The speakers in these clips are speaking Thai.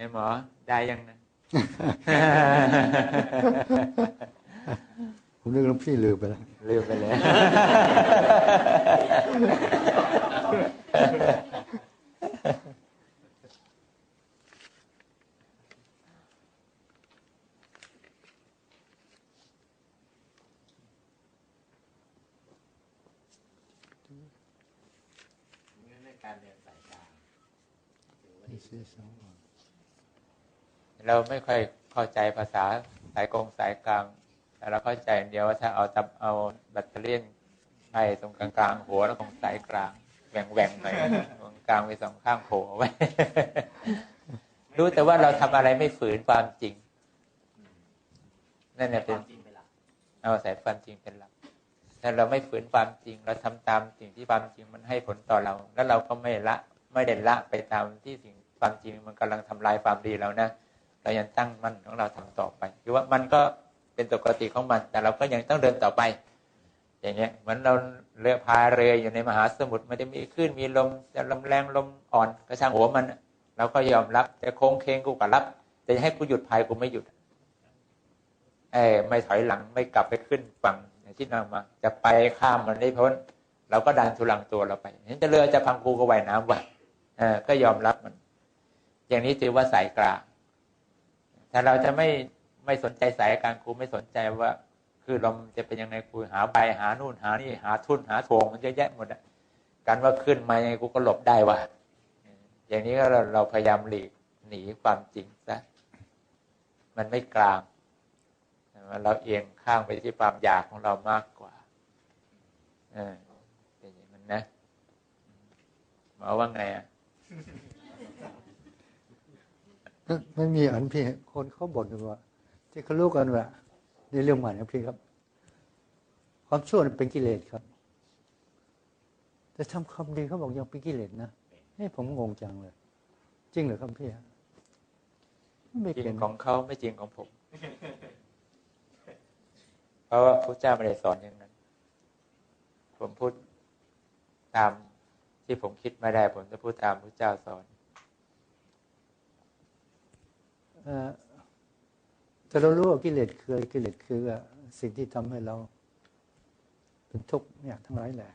ไอ้หมอได้ยังนะผมนึกว่าพี่ลืมไปแล้วลืมไปเลย การเรียนสายกลาง เราไม่ค่อยเข้าใจภาษาสายกงสายกลาง แต่เราเข้าใจอย่างเดียวว่าถ้าเอาตับเอาแบตเตอรี่ให้ตรงกลางกลางๆหัวแล้วของสายกลางแหว่งแหว่งๆหน่อยตรงกลางไปสองข้างโผล่ไว้ รู้แต่ว่าเราทำอะไรไม่ฝืนความจริง นั่นแหละเป็นเอาใส่ความจริงเป็นหลักถ้าเราไม่ฝืนความจริง เราทำตามสิ่งที่ความจริงมันให้ผลต่อเรา แล้วเราก็ไม่ละไม่เด่นละไปตามที่สิ่งความจริงมันกำลังทำลายความดีเรานะ เรายังตั้งมั่นของเราทำต่อไป คือว่ามันก็เป็นปกติของมัน แต่เราก็ยังต้องเดินต่อไป อย่างเงี้ยเหมือนเราเรือพายเรืออยู่ในมหาสมุทรมันจะมีคลื่นมีลมจะลมแรงลมอ่อนกระช่างหัวมัน เราก็ยอมรับจะโค้งเคงกูก็รับแต่ให้กูหยุดพายกูไม่หยุดเออไม่ถอยหลังไม่กลับไปขึ้นฝั่งอย่างที่นำมา จะไปข้ามมันได้พ้นเราก็ดันทุลังตัวเราไปเห็นจะเรือจะพังกูก็ว่ายน้ำไว้เออก็ยอมรับมัน อย่างนี้ถือว่าสายกลาง ถ้าเราจะไม่ไม่สนใจสายกางครูไม่สนใจว่า คือลมจะเป็นยังไงครูหาใบหานู่นหานี่หาทุนหาทวงมันเยอะแยะหมดอะการว่าขึ้นมายังไงกูก็หลบได้ว่ะอย่างนี้ก็เราเราพยายามหลีกหนีความจริงซะมันไม่กลางเราเอียงข้างไปที่ความอยากของเรามากกว่าเออเป็นอย่างนั้นนะหมอว่าไงอะ ไม่มีอันพี่คนเขาบ่นกันว่า ที่เขารู้กันว่าในเรื่องใหม่นะพี่ครับ ความชั่วเป็นกิเลสครับ แต่ทำความดีเขาบอกยังเป็นกิเลสนะนี่ผมงงจังเลย จริงเหรอครับพี่ไม่จริงของเขาไม่จริงของผม เพราะว่าพระเจ้าไม่ได้สอนอย่างนั้น ผมพูดตามที่ผมคิดไม่ได้ผมจะพูดตามพระเจ้าสอน เอ่อ แต่เรารู้ว่ากิเลสคือกิเลสคือสิ่งที่ทำให้เรา เป็นทุกข์เนี่ยทั้งหลายแหละ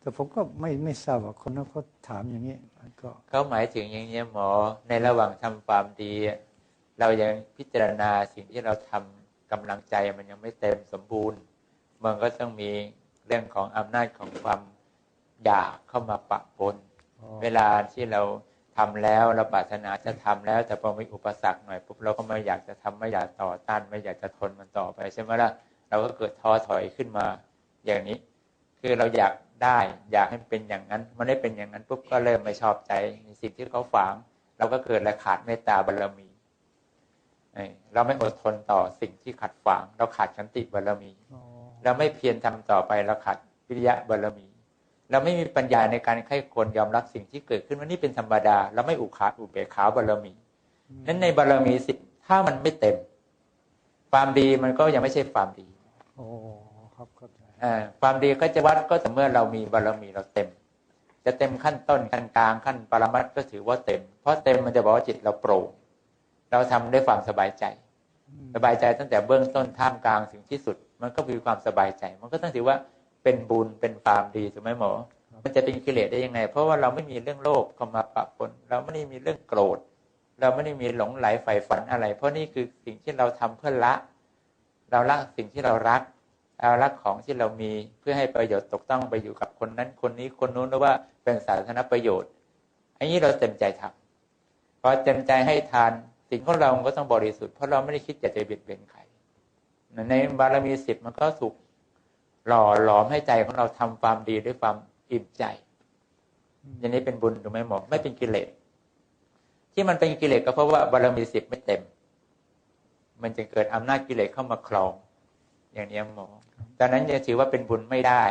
แต่ผมก็ไม่ไม่ทราบว่าคนนั้นเขาถามอย่างนี้มันก็เขาหมายถึงอย่างนี้ยหมอ ในระหว่างทำความดี เรายังพิจารณาสิ่งที่เราทำกำลังใจมันยังไม่เต็มสมบูรณ์ มันก็ต้องมีเรื่องของอำนาจของความอยากเข้ามาปะปนอ๋อเวลาที่เรา ทำแล้วเราปรารถนาจะทำแล้ว แต่พอมีอุปสรรคหน่อยปุ๊บเราก็ไม่อยากจะทำไม่อยากต่อต้านไม่อยากจะทนมันต่อไปใช่ไหมล่ะเราก็เกิดท้อถอยขึ้นมาอย่างนี้ คือเราอยากได้ อยากให้มันเป็นอย่างนั้น มันได้เป็นอย่างนั้นปุ๊บก็เริ่มไม่ชอบใจในสิ่งที่เขาฝังเราก็เกิดและขาดเมตตาบารมีเอ้ยเราไม่อดทนต่อสิ่งที่ขัดขวาง เราขาดขันติบารมีอ๋อเราไม่เพียรทำต่อไปเราขาดวิริยะบารมี เราไม่มีปัญญาในการไข้ควรยอมรับสิ่งที่เกิดขึ้นว่านี่เป็นธรรมดา เราไม่อุขาอุเบกขาบารมีนั้นในบารมีสิบถ้ามันไม่เต็ม ความดีมันก็ยังไม่ใช่ความดีโอ้ครับเข้าใจอ่าความดีก็จะวัดก็แต่อเมื่อเรามีบารมีเราเต็ม จะเต็มขั้นต้นขั้นกลางขั้นปรมัตถ์ก็ถือว่าเต็ม เพราะเต็มมันจะบอกว่าจิตเราโปร่งเราทำด้วยความสบายใจ สบายใจตั้งแต่เบื้องต้นท่ามกลางถึงที่สุด มันก็มีความสบายใจ มันก็ต้องถือว่า เป็นบุญเป็นความดีถูกไหมหมอ มันจะเป็นกิเลสได้ยังไง เพราะว่าเราไม่มีเรื่องโลภเข้ามาปะปนเราไม่ได้มีเรื่องโกรธ เราไม่ได้มีหลงไหลใฝ่ฝันอะไร เพราะนี่คือสิ่งที่เราทำเพื่อละ เราละสิ่งที่เรารักเรารักของที่เรามีเพื่อให้ประโยชน์ตกต้องไปอยู่กับคนนั้นคนนี้คนนู้นหรือว่าเป็นสาธารณประโยชน์ อันนี้เราเต็มใจทำพอเต็มใจให้ทานสิ่งของเราก็ต้องบริสุทธิ์เพราะเราไม่ได้คิดอยากจะเบียดเบียนใครในบารมีสิบมันก็ถูก หล่อหลอมให้ใจของเราทำความดีด้วยความอิ่มใจอย่างนี้เป็นบุญถูกไหมหมอไม่เป็นกิเลสที่มันเป็นกิเลสก็เพราะว่าบารมีสิบไม่เต็ม มันจะเกิดอำนาจกิเลสเข้ามาครอง อย่างนี้หมอดังนั้นจะถือว่าเป็นบุญไม่ได้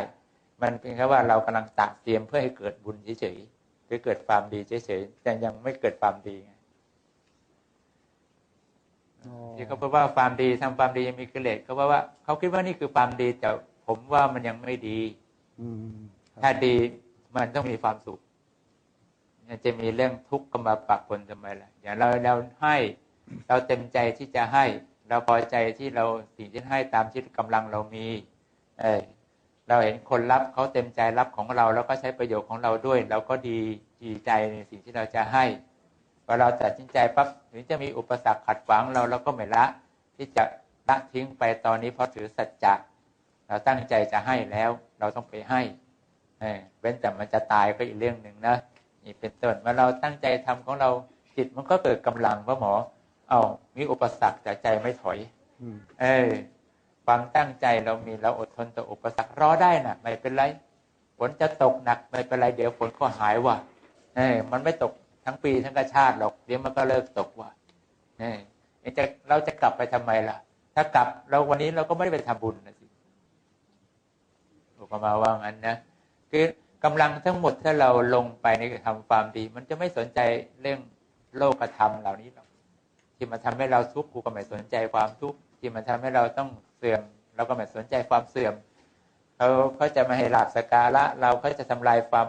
มันเป็นแค่ว่าเรากำลังตักเตรียมเพื่อให้เกิดบุญเฉยๆหรือเกิดความดีเฉยๆแต่ยังไม่เกิดความดีไงอ๋อที่เขาพูดว่าความดีทำความดียังมีกิเลสเขาบอกว่าเขาคิดว่านี่คือความดีแต่ ผมว่ามันยังไม่ดีอืมครับถ้าดีมันต้องมีความสุขมันจะมีเรื่องทุกข์ก็มาปะปนทำไมล่ะอย่างเราเราให้เราเต็มใจที่จะให้ เราพอใจที่เราสิ่งที่ให้ตามที่กำลังเรามี เออเราเห็นคนรับเขาเต็มใจรับของเรา แล้วก็ใช้ประโยชน์ของเราด้วยเราก็ดีดีใจในสิ่งที่เราจะให้พอเราตัดสินใจปั๊บถึงจะมีอุปสรรคขัดขวางเราเราก็ไม่ละ ที่จะละทิ้งไปตอนนี้เพราะถือสัจจะ เราตั้งใจจะให้แล้ว เราต้องไปให้เออเว้นแต่มันจะตายก็อีกเรื่องหนึ่งนะนี่เป็นต้นเมื่อเราตั้งใจทำของเราจิตมันก็เกิดกำลังว่าหมอ เอามีอุปสรรคแต่ใจไม่ถอยอืมเออความตั้งใจเรามีเราอดทนต่ออุปสรรครอได้นะไม่เป็นไรฝนจะตกหนักไม่เป็นไรเดี๋ยวฝนก็หายว่ะเออมันไม่ตกทั้งปีทั้งกระชาติหรอกเดี๋ยวมันก็เลิกตกว่ะเออเอ๊ะจะเราจะกลับไปทำไมล่ะ ถ้ากลับเราวันนี้เราก็ไม่ได้ไปทำบุญนะสิอุ ปมาว่างั้นนะคือกำลังทั้งหมดถ้าเราลงไปในการทำความดี มันจะไม่สนใจเรื่องโลกธรรมเหล่านี้หรอกที่มันทำให้เราทุกข์กูก็ไม่สนใจความทุกข์ที่มันทำให้เราต้องเสื่อมเราก็ไม่สนใจความเสื่อมเขาเขาจะมาให้ลาบสการะ เราเขาจะทำลายความ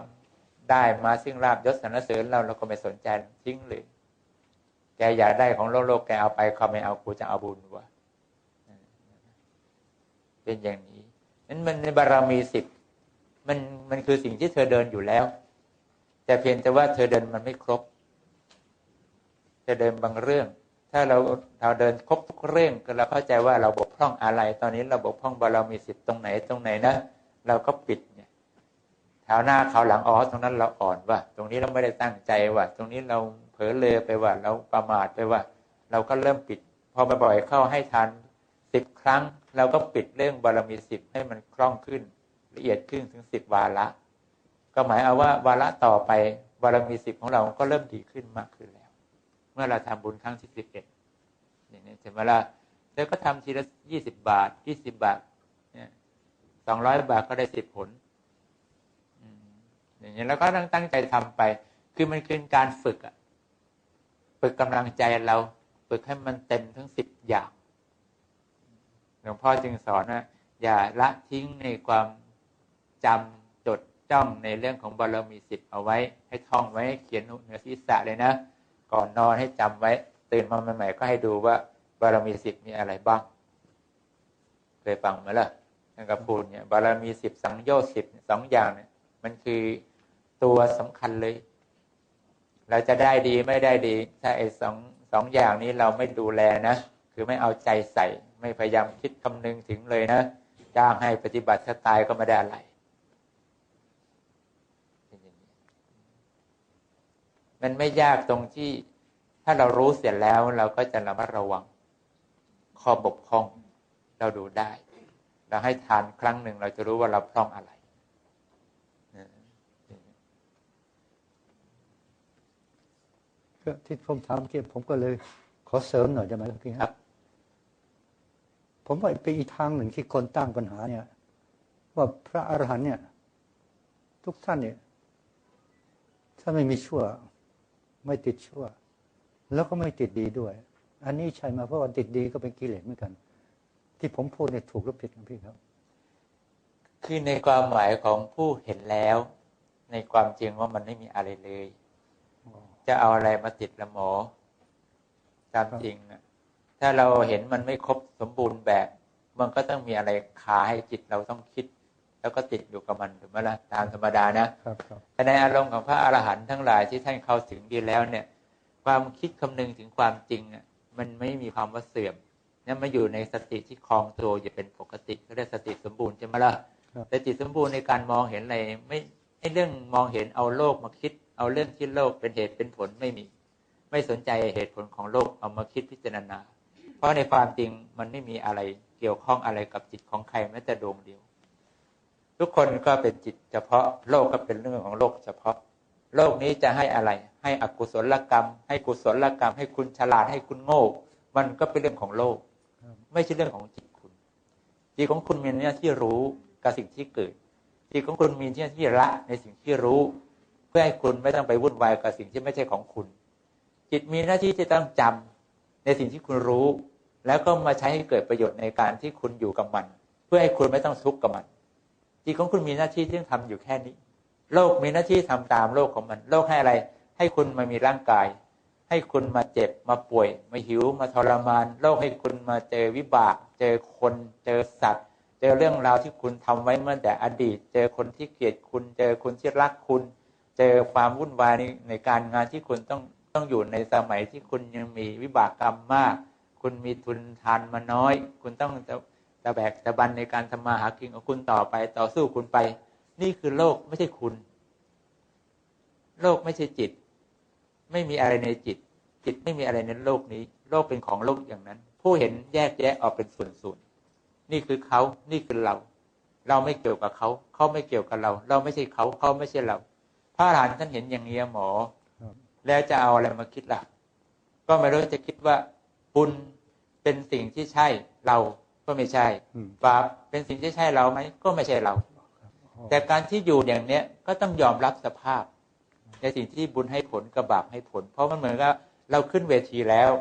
ได้มาซึ่งลาบยศสรรเสริญเราเราก็ไม่สนใจทิ้งเลยแกอยากได้ของโลกโลกแกเอาไปเขาไม่เอากูจะเอาบุญวะเป็นอย่างนี้ นั้นมันในบารมีสิบมันมันคือสิ่งที่เธอเดินอยู่แล้ว แต่เพียงแต่ว่าเธอเดินมันไม่ครบ จะเดินบางเรื่อง ถ้าเราเราเดินครบทุกเรื่องก็เราเข้าใจว่าเราบกพร่องอะไร ตอนนี้เราบกพร่องบารมีสิบตรงไหนตรงไหนนะเราก็ปิดเนี่ยเท้าหน้าเขาหลังอ๋อตรงนั้นเราอ่อนว่า ตรงนี้เราไม่ได้ตั้งใจว่า ตรงนี้เราเผลอเลยไปว่า เราประมาทไปว่า เราก็เริ่มปิด พอบ่อยๆเข้าให้ทาน สิบครั้งเราก็ปิดเรื่องบารมีสิบให้มันคล่องขึ้น ละเอียดขึ้นถึงสิบวาระ ก็หมายเอาว่าวาระต่อไปบารมีสิบของเราก็เริ่มดีขึ้นมากขึ้นแล้ว เมื่อเราทำบุญครั้งที่สิบเอ็ดเนี่ยเห็นไหมล่ะเธอก็ทำทีละยี่สิบบาทยี่สิบบาทเนี่ยสองร้อยบาทก็ได้สิบผลอย่างนี้แล้วก็ตั้งใจทำไป คือมันคือการฝึกอะฝึกกำลังใจเรา ฝึกให้มันเต็มทั้งสิบอย่าง ลวงพ่อจึงสอนว่าอย่าละทิ้งในความจำจดจ้องในเรื่องของบารมีสิบเอาไว้ ให้ท่องไว้ให้เขียนเหนือศีรษะเลยนะ ก่อนนอนให้จำไว้ ตื่นมาใหม่ๆก็ให้ดูว่าบารมีสิบมีอะไรบ้าง เคยฟังไหมล่ะท่านก็พูดเนี่ยบารมีสิบสังโยชน์สิบสองอย่างเนี่ย มันคือตัวสำคัญเลย เราจะได้ดีไม่ได้ดี ถ้าไอ้สองสองอย่างนี้เราไม่ดูแลนะ คือไม่เอาใจใส่ ไม่พยายามคิดคำนึงถึงเลยนะจ้างให้ปฏิบัติถ้าตายก็ไม่ได้อะไรมันไม่ยากตรงที่ถ้าเรารู้เสร็จแล้วเราก็จะระมัดระวังข้อบกพร่องเราดูได้ เราให้ทานครั้งหนึ่งเราจะรู้ว่าเราพร่องอะไรที่ผมถามเมื่อกี้ผมก็เลยขอเสริมหน่อยได้ไหมครับ ผมว่าเป็นอีกทางหนึ่งที่คนตั้งปัญหาเนี่ย ว่าพระอรหันต์เนี่ย ทุกท่านเนี่ยถ้าไม่มีชั่ว ไม่ติดชั่ว แล้วก็ไม่ติดดีด้วย อันนี้ใช่ไหมเพราะว่าติดดีก็เป็นกิเลสเหมือนกัน ที่ผมพูดเนี่ยถูกหรือผิดครับพี่ครับ คือในความหมายของผู้เห็นแล้ว ในความจริงว่ามันไม่มีอะไรเลย จะเอาอะไรมาติดละหมอตามจริงนะ ถ้าเราเห็นมันไม่ครบสมบูรณ์แบบ มันก็ต้องมีอะไรคาให้จิตเราต้องคิด แล้วก็ติดอยู่กับมันถูกไหมล่ะตามธรรมดานะครับครับแต่ในอารมณ์ของพระอรหันต์ทั้งหลายที่ท่านเข้าถึงดีแล้วเนี่ย ความคิดคำนึงถึงความจริงอะมันไม่มีความว่าเสื่อมเนี่ยมาอยู่ในสติที่คลองตัวอยู่เป็นปกติก็เรียกสติสมบูรณ์ใช่ไหมล่ะครับแต่จิตสมบูรณ์ในการมองเห็นอะไรไม่ไอ้เรื่องมองเห็นเอาโลกมาคิด เอาเรื่องที่โลกเป็นเหตุเป็นผลไม่มี ไม่สนใจเหตุผลของโลกเอามาคิดพิจารณา เพราะในความจริงมันไม่มีอะไรเกี่ยวข้องอะไรกับจิตของใครแม้แต่ดวงเดียว ทุกคนก็เป็นจิตเฉพาะโลกก็เป็นเรื่องของโลกเฉพาะ โลกนี้จะให้อะไร ให้อกุศลกรรม ให้กุศลกรรม ให้คุณฉลาดให้คุณโง่ มันก็เป็นเรื่องของโลก ไม่ใช่เรื่องของจิตคุณจิตของคุณมีหน้าที่รู้กับสิ่งที่เกิดจิตของคุณมีหน้าที่ละในสิ่งที่รู้ เพื่อให้คุณไม่ต้องไปวุ่นวายกับสิ่งที่ไม่ใช่ของคุณ จิตมีหน้าที่ที่ต้องจำ ในสิ่งที่คุณรู้ แล้วก็มาใช้ให้เกิดประโยชน์ในการที่คุณอยู่กับมัน เพื่อให้คุณไม่ต้องทุกข์กับมันจิตของคุณมีหน้าที่ที่ต้องทำอยู่แค่นี้ โลกมีหน้าที่ทำตามโลกของมัน โลกให้อะไร ให้คุณมามีร่างกาย ให้คุณมาเจ็บมาป่วย มาหิวมาทรมาน โลกให้คุณมาเจอวิบาก เจอคนเจอสัตว์ เจอเรื่องราวที่คุณทำไว้เมื่อแต่อดีต เจอคนที่เกลียดคุณ เจอคนที่รักคุณ เจอความวุ่นวายในในการงานที่คุณต้อง ต้องอยู่ในสมัยที่คุณยังมีวิบากกรรมมาก คุณมีทุนทานมาน้อย คุณต้องจะตะแบกตะบันในการทำมาหากินของคุณต่อไปต่อสู้คุณไป นี่คือโลกไม่ใช่คุณ โลกไม่ใช่จิต ไม่มีอะไรในจิต จิตไม่มีอะไรในโลกนี้ โลกเป็นของโลกอย่างนั้น ผู้เห็นแยกแยะออกเป็นส่วนๆนี่คือเขานี่คือเรา เราไม่เกี่ยวกับเขา เขาไม่เกี่ยวกับเรา เราไม่ใช่เขาเขาไม่ใช่เรา พระอรหันต์ท่านเห็นอย่างนี้หมอ แล้วจะเอาอะไรมาคิดล่ะ ก็ไม่รู้จะคิดว่า บุญเป็นสิ่งที่ใช่เราก็ไม่ใช่อืมบาปเป็นสิ่งที่ใช่เราไหมก็ไม่ใช่เรา แต่การที่อยู่อย่างเนี้ยก็ต้องยอมรับสภาพ ในสิ่งที่บุญให้ผลกับบาปให้ผล เพราะมันเหมือนกับเราขึ้นเวทีแล้ว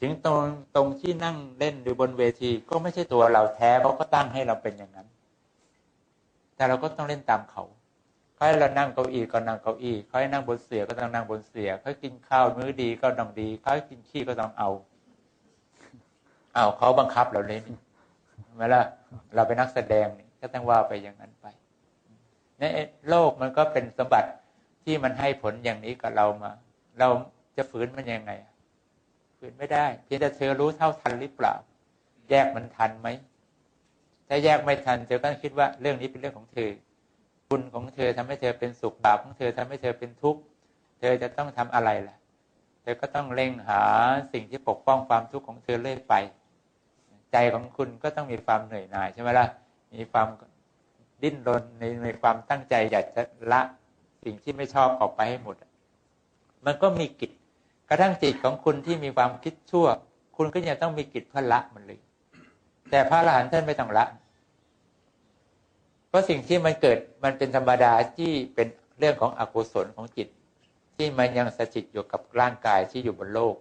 ถึงตรงตรงที่นั่งเล่นหรือบนเวทีก็ไม่ใช่ตัวเราแท้เขาก็ตั้งให้เราเป็นอย่างนั้น แต่เราก็ต้องเล่นตามเขา เขาให้เรานั่งเก้าอี้ก็นั่งเก้าอี้เขาให้นั่งบนเสื่อก็ต้องนั่งบนเสื่อเขาให้กินข้าวมื้อดีก็ต้องดีเขาให้กินขี้ก็ต้องเอา เอาเขาบังคับเราเลยนี่ใช่ล่ะเราเป็นนักแสดงนี่ก็ต้องว่าไปอย่างนั้นไปเนี่โลกมันก็เป็นสมบัติที่มันให้ผลอย่างนี้กับเรามา เราจะฝืนมันยังไงฝืนไม่ได้ เพียงแต่เธอรู้เท่าทันหรือเปล่า แยกมันทันไหมถ้าแยกไม่ทันเธอก็คิดว่าเรื่องนี้เป็นเรื่องของเธอ บุญของเธอทำให้เธอเป็นสุขบาปของเธอทำให้เธอเป็นทุกข์ เธอจะต้องทำอะไรล่ะ เธอก็ต้องเร่งหาสิ่งที่ปกป้องความทุกข์ของเธอเรื่อยไป ใจของคุณก็ต้องมีความเหนื่อยหน่ายใช่ไหมล่ะ มีความดิ้นรนในในความตั้งใจอยากจะละสิ่งที่ไม่ชอบออกไปให้หมด มันก็มีกิจกระทั่งจิตของคุณที่มีความคิดชั่ว คุณก็ยังต้องมีกิจเพื่อละมันเลย แต่พระอรหันต์ท่านไม่ต้องละ เพราะสิ่งที่มันเกิดมันเป็นธรรมดาที่เป็นเรื่องของอกุศลของจิต ที่มันยังสถิตอยู่กับร่างกายที่อยู่บนโลก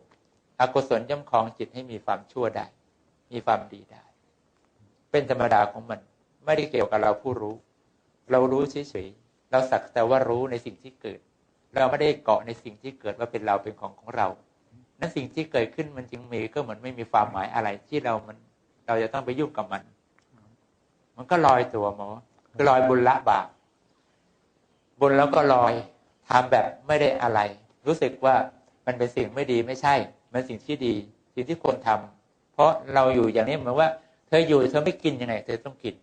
อกุศลย่อมครองจิตให้มีความชั่วได้ มีความดีได้ เป็นธรรมดาของมัน ไม่ได้เกี่ยวกับเราผู้รู้ เรารู้เฉยๆเราสักแต่ว่ารู้ในสิ่งที่เกิด เราไม่ได้เกาะในสิ่งที่เกิดว่าเป็นเราเป็นของของเรานั้นสิ่งที่เกิดขึ้นมันจึงมีก็เหมือนไม่มีความหมายอะไรที่เรามัน เราจะต้องไปยุ่งกับมัน มันก็ลอยตัวมอคือ ลอยบุญละบาปบุญแล้วก็ลอยทำแบบไม่ได้อะไร รู้สึกว่ามันเป็นสิ่งไม่ดีไม่ใช่ มันสิ่งที่ดี สิ่งที่ควรทำเพราะเราอยู่อย่างนี้เหมือนว่า เธออยู่เธอไม่กินยังไง เธอต้องกิน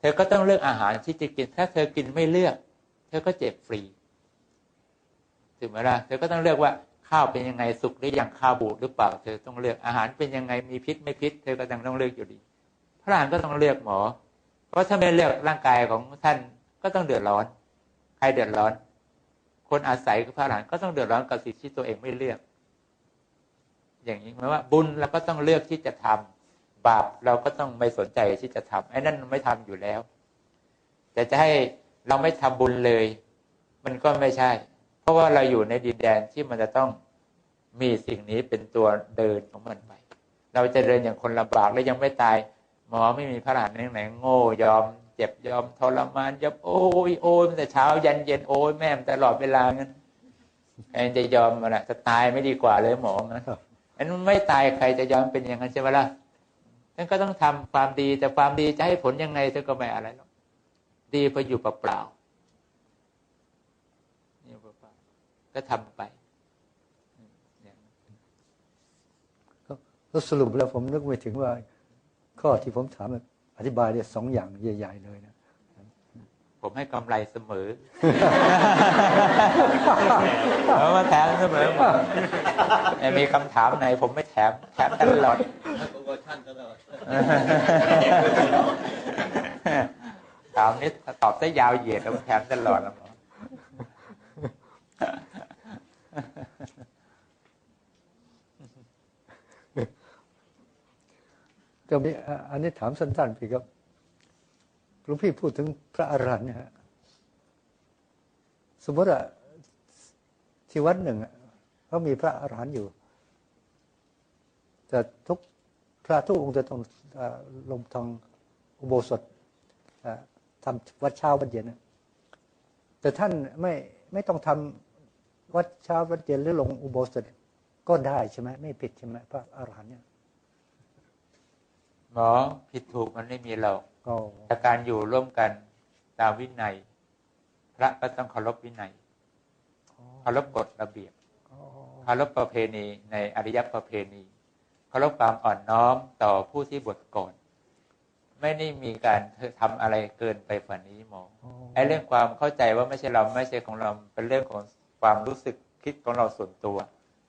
เธอก็ต้องเลือกอาหารที่จะกิน ถ้าเธอกินไม่เลือก เธอก็เจ็บฟรีถูกไหมล่ะเธอก็ต้องเลือกว่าข้าวเป็นยังไงสุกหรือยังข้าวบูดหรือเปล่า เธอต้องเลือกอาหารเป็นยังไงมีพิษไม่พิษ เธอก็ต้องต้องเลือกอยู่ดี พระอรหันต์ก็ต้องเลือกหมอ เพราะถ้าไม่เลือกร่างกายของท่านก็ต้องเดือดร้อน ใครเดือดร้อน คนอาศัยกับพระอรหันก็ต้องเดือดร้อนกับสิ่งที่ตัวเองไม่เลือก อย่างนี้หมายว่าบุญเราก็ต้องเลือกที่จะทำบาปเราก็ต้องไม่สนใจที่จะทำไอ้นั่นไม่ทำอยู่แล้ว แต่จะให้เราไม่ทำบุญเลย มันก็ไม่ใช่ เพราะว่าเราอยู่ในดินแดนที่มันจะต้องมีสิ่งนี้เป็นตัวเดินของมันไป เราจะเดินอย่างคนลำบากและยังไม่ตาย หมอไม่มีพระรหันต์ไหนโง่ยอม เจ็บยอมทรมานยอมโอ้ยโอ้ยตั้งแต่เช้ายันเย็นโอ้ยแม่มตลอดเวลางั้นใครจะยอมมันอะจะตายไม่ดีกว่าเลยหมองั้นครับอันไม่ตายใครจะยอมเป็นอย่างนั้นใช่ไหมล่ะท่านก็ต้องทำความดีแต่ความดีจะให้ผลยังไงท่านก็ไม่อะไรหรอกดีพออยู่เปล่าๆอยู่เปล่าๆก็ทำไปก็สรุปแล้วผมนึกไม่ถึงว่า ข้อที่ผมถามอธิบายได้สองอย่างใหญ่ ๆ เลยนะผมให้กำไรเสมอผมมาแถมเสมอหมดไม่มีคำถามไหน ผมไม่แถม แถมตลอดโปรโมชั่นตลอดถามนี้ตอบได้ยาวเหยียดแล้วแถมตลอดแล้ว ก็มีอันนี้ถามสั้นๆพี่ครับหลวงพี่พูดถึงพระอรหันต์นะฮะสมมติว่าที่วัดหนึ่งอะเขามีพระอรหันต์อยู่ แต่ทุกพระทุกองค์จะต้องลงทางอุโบสถทำวัดเช้าวัดเย็นแต่ท่านไม่ไม่ต้องทวัดเช้าวัดเย็นหรือลงอุโบสถก็ได้ใช่ไหมไม่ผิดใช่ไหมพระอรหันต์เนี่ย หมอผิดถูกมันไม่มีหรอกก็แต่การอยู่ร่วมกันตามวินัย พระก็ต้องเคารพวินัยเคารพกฎระเบียบอ๋อเคารพประเพณีในอริยประเพณีเคารพความอ่อนน้อมต่อผู้ที่บวชก่อนไม่ได้มีการทำอะไรเกินไปกว่านี้หมออ๋อไอ้เรื่องความเข้าใจว่าไม่ใช่เราไม่ใช่ของเราเป็นเรื่องของความรู้สึกคิดของเราส่วนตัว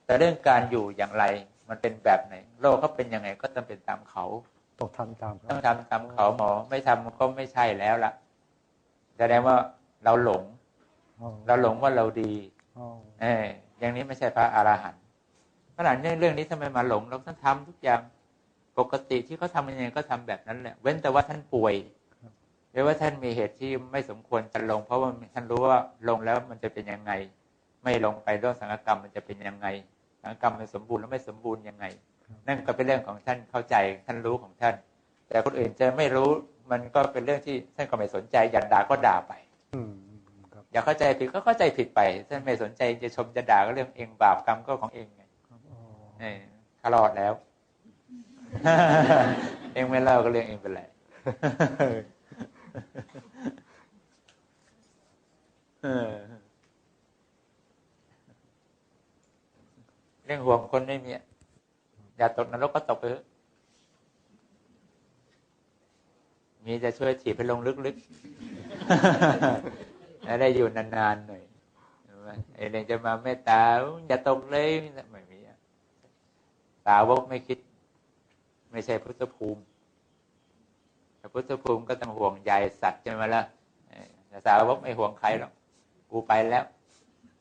แต่เรื่องการอยู่อย่างไร มันเป็นแบบไหน โลกเขาเป็นยังไงก็ต้องเป็นตามเขา ต้องทำตามคต้รัอบงทำตามเขาหมอไม่ทำก็ไม่ใช่แล้วล่ะแสดงว่าเราหลงอ๋อเราหลงว่าเราดีอ๋อเอออย่างนี้ไม่ใช่พระอรหันต์ขนาดนี้เรื่องนี้ทำไมมาหลงเราต้องทำทุกอย่างปกติที่เขาทำยังไงก็ทำแบบนั้นแหละ เว้นแต่ว่าท่านป่วยหรือว่าท่านมีเหตุที่ไม่สมควรจะลง เพราะว่าท่านรู้ว่าลงแล้วมันจะเป็นยังไง ไม่ลงไปเรื่องสังฆกรรมมันจะเป็นยังไง สังฆกรรมมันสมบูรณ์แล้วไม่สมบูรณ์ยังไง นั่นก็เป็นเรื่องของท่านเข้าใจท่านรู้ของท่าน แต่คนอื่นจะไม่รู้มันก็เป็นเรื่องที่ท่านก็ไม่สนใจอยากด่าก็ด่าไปอืมครับอยากเข้าใจผิดก็เข้าใจผิดไปท่านไม่สนใจจะชมจะด่าก็เรื่องเองบาปกรรมก็ของเองไงอ๋อเออขลอดแล้ว เองไม่เล่าก็เรื่องเองเป็นไรเออเรื่องห่วงคนไม่มี อย่าตกนรกก็ตกไปเถอะมีจะช่วยถีบไปลงลึกๆแล้วได้อยู่นานๆหน่อยไอ้เรื่องจะมาเมตตาอย่าตกเลยไม่มีอะสาวกไม่คิด ไม่ใช่พุทธภูมิพุทธภูมิก็ต้องห่วงใยสัตว์ใช่ไหมล่ะแต่สาวกไม่ห่วงใครหรอก กูไปแล้ว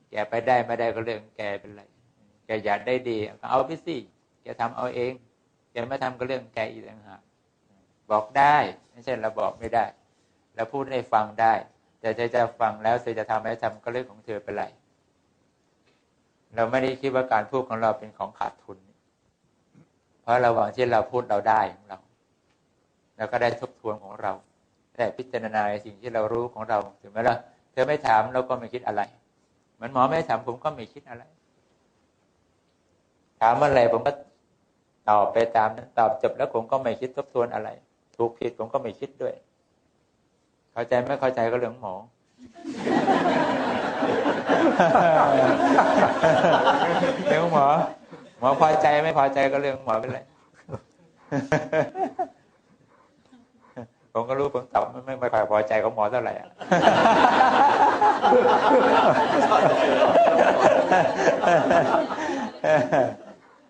แกไปได้ไม่ได้ก็เรื่องแกเป็นไร แกอยากได้ดี ก็เอาไปสิ แกทำเอาเองแกไม่ทำก็เรื่องแกอีกต่างหากบอกได้ไม่ใช่เราบอกไม่ได้เราพูดให้ฟังได้ แต่เธอจะฟังแล้วเธอจะทำไม่ทำก็เรื่องของเธอเป็นไรเราไม่ได้คิดว่าการพูดของเราเป็นของขาดทุน เพราะระหว่างที่เราพูดเราได้ของเราเราก็ได้ทบทวนของเราได้พิจารณาในสิ่งที่เรารู้ของเราถึงแม้ล่ะเธอไม่ถามเราก็ไม่คิดอะไรเหมือนหมอไม่ถามผมก็ไม่คิดอะไร ถามอะไรผมก็ ตอบไปตามนั้นตอบจบแล้วผมก็ไม่คิดทบทวนอะไร ถูกผิดผมก็ไม่คิดด้วย เข้าใจไม่เข้าใจก็เรื่องหมอเรื่องของหมอหมอพอใจไม่พอใจก็เรื่องหมอเป็นไรผมก็รู้ผมตอบไม่ไม่ไม่ค่อยพอใจของหมอเท่าไหร่อะ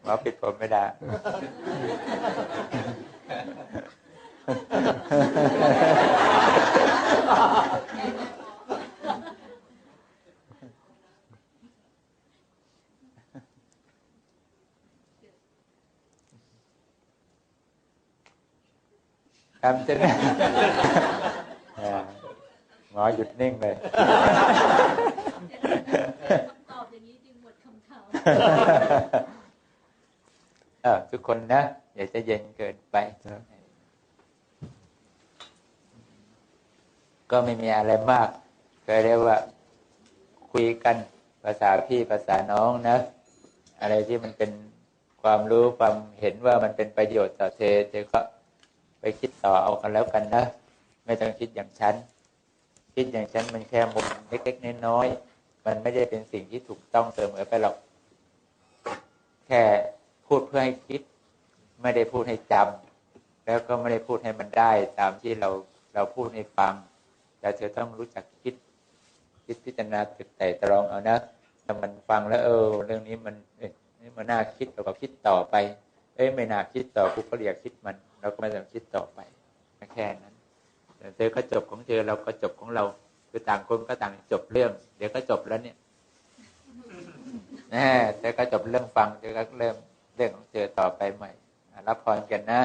มอปิดผมไม่ได้ทำจนอ่าหมอหยุดนิ่งเลยตอบอย่างนี้จึงหมดคำถาม เออทุกคนนะอย่าใจะเย็นเกินไปก็ไม่มีอะไรมากก็เรียกว่าคุยกันภาษาพี่ภาษาน้องนะ อะไรที่มันเป็นความรู้ความเห็นว่ามันเป็นประโยชน์ต่อเธอเธอก็ไปคิดต่อเอากันแล้วกันนะ ไม่ต้องคิดอย่างฉัน คิดอย่างฉันมันแค่มุมเล็กๆน้อยๆมันไม่ได้เป็นสิ่งที่ถูกต้องเสมอไปหรอก แค่ อให้คิด ไม่ได้พูดให้จำแล้วก็ไม่ได้พูดให้มันได้ ตามที่เราเราพูดให้ฟัง แต่เธอต้องรู้จักคิด คิดพิจารณาตึกแต่ตรองเอานะถ้ามันฟังแล้วเออ เรื่องนี้มันเอ้ยนี่มันน่าคิดเราก็คิดต่อไป เอ้ยไม่น่าคิดต่อกูก็เรียกคิดมัน เราก็ไม่ต้องคิดต่อไปแค่นั้นเธอก็จบของเธอเราก็จบของเรา คือต่างคนก็ต่างจบเรื่อง เดี๋ยวก็จบแล้วเนี่ยแน่เธอก็จบเรื่องฟังเธอก็เริ่ม เรื่องของเธอต่อไปใหม่รับพรกันนะ